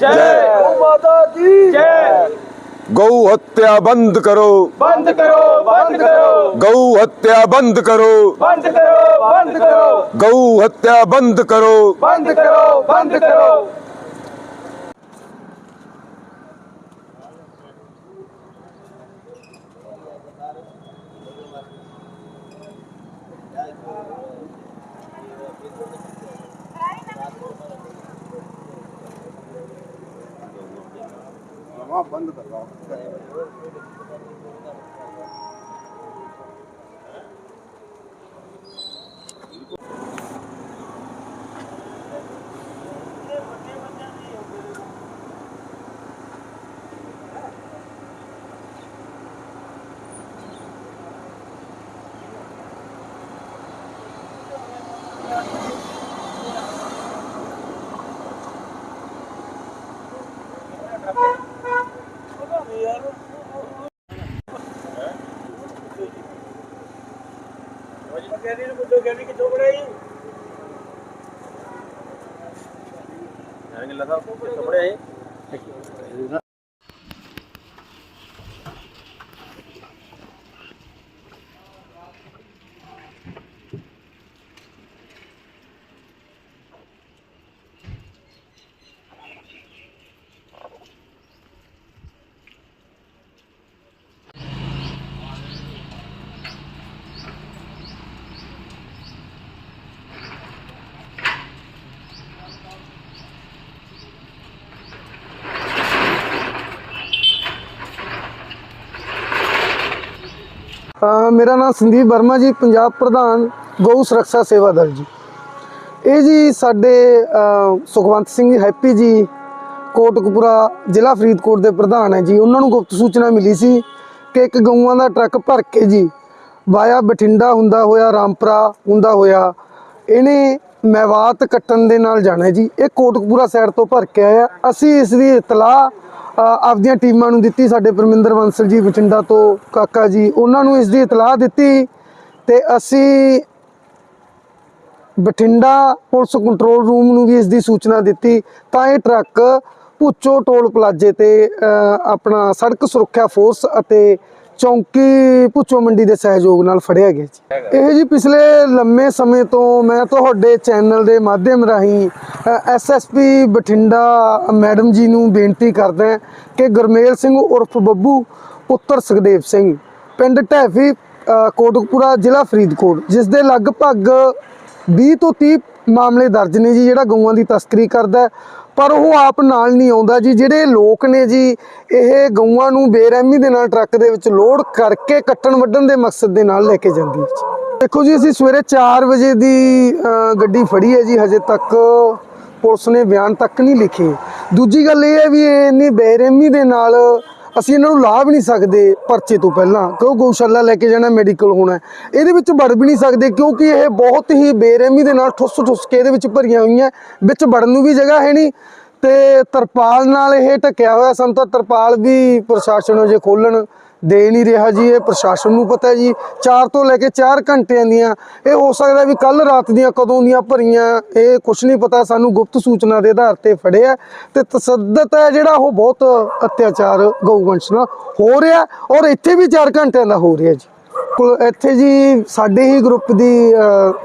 जय गौ माता की जय गौ हत्या बंद करो बंद करो बंद करो गौ हत्या बंद करो बंद करो बंद करो गौ हत्या बंद करो बंद करो बंद करो वहाँ बंद करवाओ Thank you. ਅ, ਮੇਰਾ ਨਾਮ ਸੰਦੀਪ ਵਰਮਾ ਜੀ, ਪੰਜਾਬ ਪ੍ਰਧਾਨ ਗਊ ਸੁਰੱਖਿਆ ਸੇਵਾ ਦਲ ਜੀ। ਇਹ ਜੀ ਸਾਡੇ ਸੁਖਵੰਤ ਸਿੰਘ ਹੈਪੀ ਜੀ, ਕੋਟਕਪੂਰਾ ਜ਼ਿਲ੍ਹਾ ਫਰੀਦਕੋਟ ਦੇ ਪ੍ਰਧਾਨ ਹੈ ਜੀ। ਉਹਨਾਂ ਨੂੰ ਗੁਪਤ ਸੂਚਨਾ ਮਿਲੀ ਸੀ ਕਿ ਇੱਕ ਗਊਆਂ ਦਾ ਟਰੱਕ ਭਰ ਕੇ ਜੀ ਵਾਇਆ ਬਠਿੰਡਾ ਹੁੰਦਾ ਹੋਇਆ, ਰਾਮਪੁਰਾ ਹੁੰਦਾ ਹੋਇਆ, ਇਹਨੇ ਮੈਵਾਤ ਕੱਟਣ ਦੇ ਨਾਲ ਜਾਣਾ ਜੀ। ਇਹ ਕੋਟਕਪੂਰਾ ਸਾਈਡ ਤੋਂ ਭਰ ਕੇ ਆਇਆ। ਅਸੀਂ ਇਸ ਦੀ ਇਤਲਾਹ ਆਪਦੀਆਂ ਟੀਮਾਂ ਨੂੰ ਦਿੱਤੀ ਸਾਡੇ ਪਰਮਿੰਦਰ ਬੰਸਲ ਜੀ ਬਠਿੰਡਾ ਤੋਂ ਕਾਕਾ ਜੀ ਉਹਨਾਂ ਨੂੰ ਇਸ ਦੀ ਇਤਲਾਹ ਦਿੱਤੀ ਤੇ ਅਸੀਂ ਬਠਿੰਡਾ ਪੁਲਿਸ ਕੰਟਰੋਲ ਰੂਮ ਨੂੰ ਵੀ ਇਸ ਦੀ ਸੂਚਨਾ ਦਿੱਤੀ। ਤਾਂ ਇਹ ਟਰੱਕ ਭੁੱਚੋ ਟੋਲ ਪਲਾਜ਼ੇ ਤੇ ਅ, ਆਪਣਾ ਸੜਕ ਸੁਰੱਖਿਆ ਫੋਰਸ ਅਤੇ ਚੌਂਕੀ ਭੁੱਚੋ ਮੰਡੀ ਦੇ ਸਹਿਯੋਗ ਨਾਲ ਫੜਿਆ ਗਿਆ ਜੀ। ਇਹ ਜੀ ਪਿਛਲੇ ਲੰਮੇ ਸਮੇਂ ਤੋਂ ਮੈਂ ਤੁਹਾਡੇ ਚੈਨਲ ਦੇ ਮਾਧਿਅਮ ਰਾਹੀਂ ਐਸਐਸਪੀ ਬਠਿੰਡਾ ਮੈਡਮ ਜੀ ਨੂੰ ਬੇਨਤੀ ਕਰਦਾ ਕਿ ਗੁਰਮੇਲ ਸਿੰਘ ਉਰਫ ਬੱਬੂ ਪੁੱਤਰ ਸੁਖਦੇਵ ਸਿੰਘ ਪਿੰਡ ਢੈਫੀ ਅ, ਕੋਟਕਪੂਰਾ ਜ਼ਿਲ੍ਹਾ ਫਰੀਦਕੋਟ ਜਿਸ ਦੇ ਲਗਭਗ 20 ਤੋਂ 30 ਮਾਮਲੇ ਦਰਜ ਨੇ ਜੀ, ਜਿਹੜਾ ਗਊਆਂ ਦੀ ਤਸਕਰੀ ਕਰਦਾ ਪਰ ਉਹ ਆਪ ਨਾਲ ਨਹੀਂ ਆਉਂਦਾ ਜੀ। ਜਿਹੜੇ ਲੋਕ ਨੇ ਜੀ, ਇਹ ਗਊਆਂ ਨੂੰ ਬੇਰਹਿਮੀ ਦੇ ਨਾਲ ਟਰੱਕ ਦੇ ਵਿੱਚ ਲੋਡ ਕਰਕੇ ਕੱਟਣ ਵੱਢਣ ਦੇ ਮਕਸਦ ਦੇ ਨਾਲ ਲੈ ਕੇ ਜਾਂਦੀ ਹੈ ਦੇਖੋ ਜੀ, ਅਸੀਂ ਸਵੇਰੇ 4 ਵਜੇ ਦੀ ਗੱਡੀ ਫੜੀ ਹੈ ਜੀ। ਹਜੇ ਤੱਕ ਪੁਲਿਸ ਨੇ ਬਿਆਨ ਤੱਕ ਨਹੀਂ ਲਿਖੇ। ਦੂਜੀ ਗੱਲ ਇਹ ਹੈ ਵੀ ਇਹ ਇੰਨੀ ਬੇਰਹਿਮੀ ਦੇ ਨਾਲ ਅਸੀਂ ਇਹਨਾਂ ਨੂੰ ਲਾ ਵੀ ਨਹੀਂ ਸਕਦੇ ਪਰਚੇ ਤੋਂ ਪਹਿਲਾਂ, ਕਿਉਂ ਗਊਸ਼ਾਲਾ ਲੈ ਕੇ ਜਾਣਾ ਮੈਡੀਕਲ ਹੋਣਾ ਇਹਦੇ ਵਿੱਚ ਵੜ ਵੀ ਨਹੀਂ ਸਕਦੇ ਕਿਉਂਕਿ ਇਹ ਬਹੁਤ ਹੀ ਬੇਰਹਿਮੀ ਦੇ ਨਾਲ ਠੁੱਸ ਠੁੱਸ ਕੇ ਇਹਦੇ ਵਿੱਚ ਭਰੀਆਂ ਹੋਈਆਂ, ਵਿੱਚ ਵੜਨ ਨੂੰ ਵੀ ਜਗ੍ਹਾ ਹੈ ਨਹੀਂ। ਤੇ ਤਰਪਾਲ ਨਾਲ ਇਹ ਢੱਕਿਆ ਹੋਇਆ ਸਾਨੂੰ ਤਾਂ ਤਰਪਾਲ ਵੀ ਪ੍ਰਸ਼ਾਸਨ ਜੇ ਖੋਲਣ ਦੇ ਨਹੀਂ ਰਿਹਾ ਜੀ, ਇਹ ਪ੍ਰਸ਼ਾਸਨ ਨੂੰ ਪਤਾ ਜੀ। 4 ਤੋਂ ਲੈ ਕੇ 4 ਘੰਟਿਆਂ ਦੀਆਂ, ਇਹ ਹੋ ਸਕਦਾ ਵੀ ਕੱਲ ਰਾਤ ਦੀਆਂ ਕਦੋਂ ਦੀਆਂ ਭਰੀਆਂ, ਇਹ ਕੁਝ ਨਹੀਂ ਪਤਾ, ਸਾਨੂੰ ਗੁਪਤ ਸੂਚਨਾ ਦੇ ਆਧਾਰ ਤੇ ਫੜਿਆ ਤੇ ਤਸੱਦਤ ਹੈ ਜਿਹੜਾ ਉਹ ਬਹੁਤ ਅਤਿਆਚਾਰ ਗਊਵੰਸ਼ ਨਾਲ ਹੋ ਰਿਹਾ ਔਰ ਇੱਥੇ ਵੀ 4 ਘੰਟਿਆਂ ਦਾ ਹੋ ਰਿਹਾ ਜੀ। ਕੋਲ ਇੱਥੇ ਜੀ ਸਾਡੇ ਹੀ ਗਰੁੱਪ ਦੀ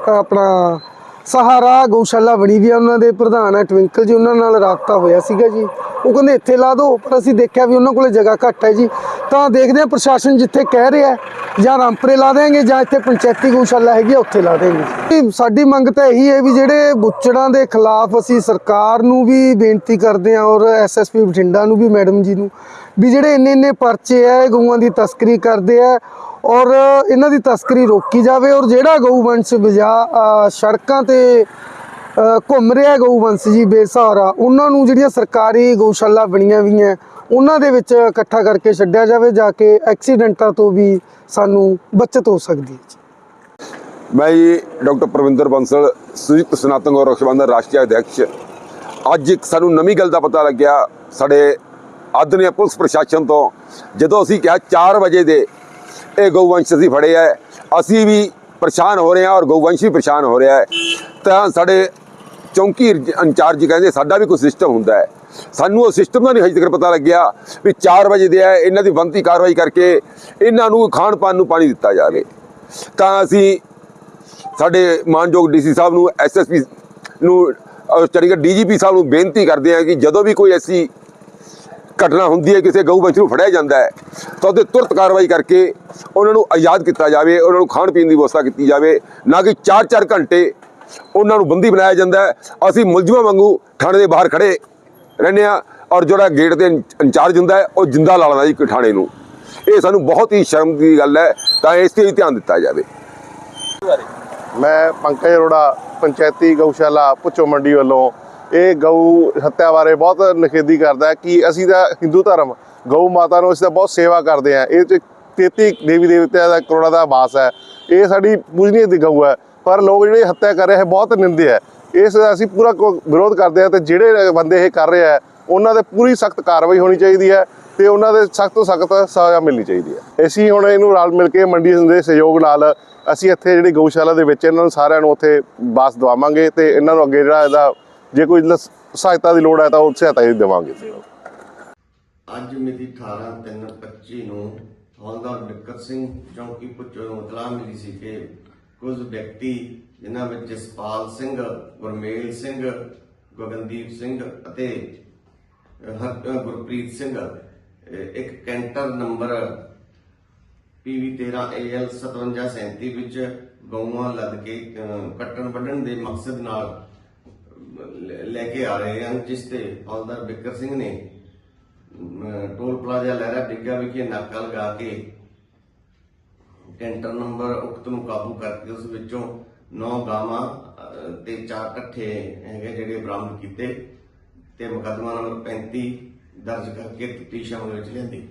ਆਪਣਾ ਸਹਾਰਾ ਗਊਸ਼ਾਲਾ ਬਣੀ ਵੀ ਉਹਨਾਂ ਦੇ ਪ੍ਰਧਾਨ ਹੈ ਟਵਿੰਕਲ ਜੀ ਉਹਨਾਂ ਨਾਲ ਰਾਬਤਾ ਹੋਇਆ ਸੀਗਾ ਜੀ। ਉਹ ਕਹਿੰਦੇ ਇੱਥੇ ਲਾ ਦਿਓ ਪਰ ਅਸੀਂ ਦੇਖਿਆ ਵੀ ਉਹਨਾਂ ਕੋਲੇ ਜਗ੍ਹਾ ਘੱਟ ਹੈ ਜੀ। ਤਾਂ ਦੇਖਦੇ ਹਾਂ ਪ੍ਰਸ਼ਾਸਨ ਜਿੱਥੇ ਕਹਿ ਰਿਹਾ ਜਾਂ ਰਾਮਪਰੇ ਲਾ ਦੇਣਗੇ ਜਾਂ ਇੱਥੇ ਪੰਚਾਇਤੀ ਗਊਸ਼ਾਲਾ ਹੈਗੀ ਆ, ਉੱਥੇ ਲਾ ਦੇਣਗੇ। ਸਾਡੀ ਮੰਗ ਤਾਂ ਇਹੀ ਹੈ ਵੀ ਜਿਹੜੇ ਬੁੱਚੜਾਂ ਦੇ ਖਿਲਾਫ ਅਸੀਂ ਸਰਕਾਰ ਨੂੰ ਵੀ ਬੇਨਤੀ ਕਰਦੇ ਹਾਂ ਔਰ ਐਸਐਸਪੀ ਬਠਿੰਡਾ ਨੂੰ ਵੀ ਮੈਡਮ ਜੀ ਨੂੰ ਵੀ ਜਿਹੜੇ ਇੰਨੇ ਇੰਨੇ ਪਰਚੇ ਆ ਗਊਆਂ ਦੀ ਤਸਕਰੀ ਕਰਦੇ ਆ ਔਰ ਇਹਨਾਂ ਦੀ ਤਸਕਰੀ ਰੋਕੀ ਜਾਵੇ ਔਰ ਜਿਹੜਾ ਗਊਵੰਸ ਬਜਾ ਸੜਕਾਂ ਤੇ ਘੁੰਮ ਰਿਹਾ ਗਊ ਜੀ ਬੇਸਹਾਰਾ, ਉਹਨਾਂ ਨੂੰ ਜਿਹੜੀਆਂ ਸਰਕਾਰੀ ਗਊਸ਼ਾਲਾ ਬਣੀਆਂ ਹੋਈਆਂ ਉਹਨਾਂ ਦੇ ਵਿੱਚ ਇਕੱਠਾ ਕਰਕੇ ਛੱਡਿਆ ਜਾਵੇ ਜਾ ਕੇ ਐਕਸੀਡੈਂਟਾਂ ਤੋਂ ਵੀ ਸਾਨੂੰ ਬਚਤ ਹੋ ਸਕਦੀ ਹੈ ਮੈਂ ਜੀ ਡਾਕਟਰ ਪ੍ਰਵਿੰਦਰ ਬੰਸਲ ਸੰਯੁਕਤ ਸਨਾਤਨ ਗੌਰਵ ਰਖਸ਼ਬੰਧਨ ਰਾਸ਼ਟਰੀ ਅਧਿਕਸ਼ ਅੱਜ ਇੱਕ ਸਾਨੂੰ ਨਵੀਂ ਗੱਲ ਦਾ ਪਤਾ ਲੱਗਿਆ, ਸਾਡੇ ਆਦਰਣੀ ਪੁਲਿਸ ਪ੍ਰਸ਼ਾਸਨ ਤੋਂ, ਜਦੋਂ ਅਸੀਂ ਕਿਹਾ 4 ਵਜੇ ਦੇ ਇਹ ਗਊਵੰਸ਼ ਅਸੀਂ ਫੜੇ ਹੈ ਅਸੀਂ ਵੀ ਪਰੇਸ਼ਾਨ ਹੋ ਰਹੇ ਹਾਂ ਔਰ ਗਊਵੰਸ਼ ਵੀ ਪਰੇਸ਼ਾਨ ਹੋ ਰਿਹਾ ਹੈ। ਤਾਂ ਸਾਡੇ ਚੌਂਕੀ ਇੰਚਾਰਜ ਕਹਿੰਦੇ ਸਾਡਾ ਵੀ ਕੋਈ ਸਿਸਟਮ ਹੁੰਦਾ ਹੈ। ਸਾਨੂੰ ਉਹ ਸਿਸਟਮ ਦਾ ਨਹੀਂ ਹਜੇ ਤੱਕ ਪਤਾ ਲੱਗਿਆ ਵੀ 4 ਵਜੇ ਦੇ ਹੈ ਇਹਨਾਂ ਦੀ ਬੰਦੀ ਕਾਰਵਾਈ ਕਰਕੇ ਇਹਨਾਂ ਨੂੰ ਖਾਣ ਪਾਣ ਨੂੰ ਪਾਣੀ ਦਿੱਤਾ ਜਾਵੇ। ਤਾਂ ਅਸੀਂ ਸਾਡੇ ਮਾਨਯੋਗ ਡੀਸੀ ਸਾਹਿਬ ਨੂੰ ਐਸਐਸਪੀ ਨੂੰ, ਅਹ ਚੰਡੀਗੜ੍ਹ ਡੀਜੀਪੀ ਸਾਹਿਬ ਨੂੰ ਬੇਨਤੀ ਕਰਦੇ ਹਾਂ ਕਿ ਜਦੋਂ ਵੀ ਕੋਈ ਐਸੀ ਘਟਨਾ ਹੁੰਦੀ ਹੈ, ਕਿਸੇ ਗਊ ਬੰਛ ਨੂੰ ਫੜਿਆ ਜਾਂਦਾ ਹੈ, ਤਾਂ ਉਹਦੇ ਤੁਰਤ ਕਾਰਵਾਈ ਕਰਕੇ ਉਹਨਾਂ ਨੂੰ ਆਜ਼ਾਦ ਕੀਤਾ ਜਾਵੇ, ਉਹਨਾਂ ਨੂੰ ਖਾਣ ਪੀਣ ਦੀ ਵਿਵਸਥਾ ਕੀਤੀ ਜਾਵੇ, ਨਾ ਕਿ 4-4 ਘੰਟੇ ਉਹਨਾਂ ਨੂੰ ਬੰਦੀ ਬਣਾਇਆ ਜਾਂਦਾ ਹੈ। ਅਸੀਂ ਮੁਲਜ਼ਮਾਂ ਵਾਂਗੂ ਥਾਣੇ ਦੇ ਬਾਹਰ ਖੜੇ ਰਹਿੰਦੇ ਆ ਔਰ ਜਿਹੜਾ ਗੇਟ ਤੇ ਇੰਚਾਰਜ ਹੁੰਦਾ ਹੈ, ਉਹ ਜਿੰਦਾ ਲਾ ਲੈਂਦਾ ਜੀ ਥਾਣੇ ਨੂੰ। ਇਹ ਸਾਨੂੰ ਬਹੁਤ ਹੀ ਸ਼ਰਮ ਦੀ ਗੱਲ ਹੈ, ਤਾਂ ਇਸ ਤੇ ਵੀ ਧਿਆਨ ਦਿੱਤਾ ਜਾਵੇ। ਮੈਂ ਪੰਕਜ ਅਰੋੜਾ, ਪੰਚਾਇਤੀ ਗਊਸ਼ਾਲਾ ਪੁੱਚੋ ਮੰਡੀ ਵੱਲੋਂ ਇਹ ਗਊ ਹੱਤਿਆ ਬਾਰੇ ਬਹੁਤ ਨਿਖੇਧੀ ਕਰਦਾ ਕਿ ਅਸੀਂ ਤਾਂ ਹਿੰਦੂ ਧਰਮ, ਗਊ ਮਾਤਾ ਨੂੰ ਅਸੀਂ ਤਾਂ ਬਹੁਤ ਸੇਵਾ ਕਰਦੇ ਹਾਂ। ਇਹ 'ਚ 33 ਦੇਵੀ ਦੇਵਤਿਆਂ ਦਾ ਕਰੋੜਾਂ ਦਾ ਵਾਸ ਹੈ। ਇਹ ਸਾਡੀ ਪੂਜਨੀय ਦੀ ਗਊ ਹੈ। ਪਰ ਲੋਕ ਜਿਹੜੇ ਹੱਤਿਆ ਕਰ ਰਹੇ ਹੈ ਬਹੁਤ ਨਿੰਦੇ ਹੈ। ਇਸ ਦਾ ਅਸੀਂ ਪੂਰਾ ਵਿਰੋਧ ਕਰਦੇ ਹਾਂ ਤੇ ਜਿਹੜੇ ਬੰਦੇ ਇਹ ਕਰ ਰਹੇ ਹੈ, ਉਹਨਾਂ ਤੇ ਪੂਰੀ ਸਖਤ ਕਾਰਵਾਈ ਹੋਣੀ ਚਾਹੀਦੀ ਹੈ ਤੇ ਉਹਨਾਂ ਦੇ ਸਖਤ ਤੋਂ ਸਖਤ ਸਜ਼ਾ ਮਿਲਣੀ ਚਾਹੀਦੀ ਹੈ। ਅਸੀਂ ਹੁਣ ਇਹਨੂੰ ਰਲ ਮਿਲ ਕੇ ਮੰਡੀ ਦੇ ਸਹਿਯੋਗ ਨਾਲ ਅਸੀਂ ਇੱਥੇ ਜਿਹੜੀ ਗਊਸ਼ਾਲਾ ਦੇ ਵਿੱਚ ਇਹਨਾਂ ਨੂੰ ਸਾਰਿਆਂ ਨੂੰ ਉੱਥੇ ਬਾਸ ਦਵਾਵਾਂਗੇ ਤੇ ਇਹਨਾਂ ਨੂੰ ਅੱਗੇ ਜਿਹੜਾ ਇਹਦਾ ਜੇ ਕੋਈ ਸਹਾਇਤਾ ਦੀ ਲੋੜ ਹੈ ਤਾਂ ਉਹ ਸਹਾਇਤਾ ਹੀ ਦੇਵਾਂਗੇ ਅੱਜ ਮਿਤੀ 18/3/25 ਨੂੰ ਹੌਲਦਾਰ ਬਿੱਕਰ ਸਿੰਘ ਚੌਂਕੀ ਪੁੱਛੋ ਇਤਲਾਹ ਮਿਲੀ ਸੀ ਕਿ ਕੁਝ ਵਿਅਕਤੀ ਜਿਨ੍ਹਾਂ ਵਿੱਚ ਜਸਪਾਲ ਸਿੰਘ, ਗੁਰਮੇਲ ਸਿੰਘ, ਗਗਨਦੀਪ ਸਿੰਘ ਅਤੇ ਗੁਰਪ੍ਰੀਤ ਸਿੰਘ ਇੱਕ ਕੈਂਟਰ ਨੰਬਰ PV 13 AL 5737 ਵਿੱਚ ਗਊਆਂ ਲੱਦ ਕੇ ਕੱਟਣ ਵੱਢਣ ਦੇ ਮਕਸਦ ਨਾਲ ਲੈ- ਕੇ ਆ ਰਹੇ ਹਨ, ਜਿਸ ਤੇ ਹੌਲਦਾਰ ਬਿੱਕਰ ਸਿੰਘ ਨੇ ਟੋਲ ਪਲਾਜ਼ਾ ਲਹਿਰਾ ਡਿੱਗਾ ਵਿਖੇ ਨਾਕਾ ਲਗਾ ਕੇ ਕੈਂਟਰ ਨੰਬਰ ਉਕਤ ਨੂੰ ਕਾਬੂ ਕਰਕੇ ਉਸ ਵਿੱਚੋਂ 9 ਗਾਵਾਂ ਤੇ ਚਾਰ ਇਕੱਠੇ ਹੈਗੇ ਜਿਹੜੇ ਬਰਾਮਦ ਕੀਤੇ ਤੇ ਮੁਕੱਦਮਾ ਨੰਬਰ 35 ਦਰਜ ਕਰਕੇ ਤਫਤੀਸ਼ ਅਮਲ ਵਿੱਚ ਲਿਆਂਦੀ।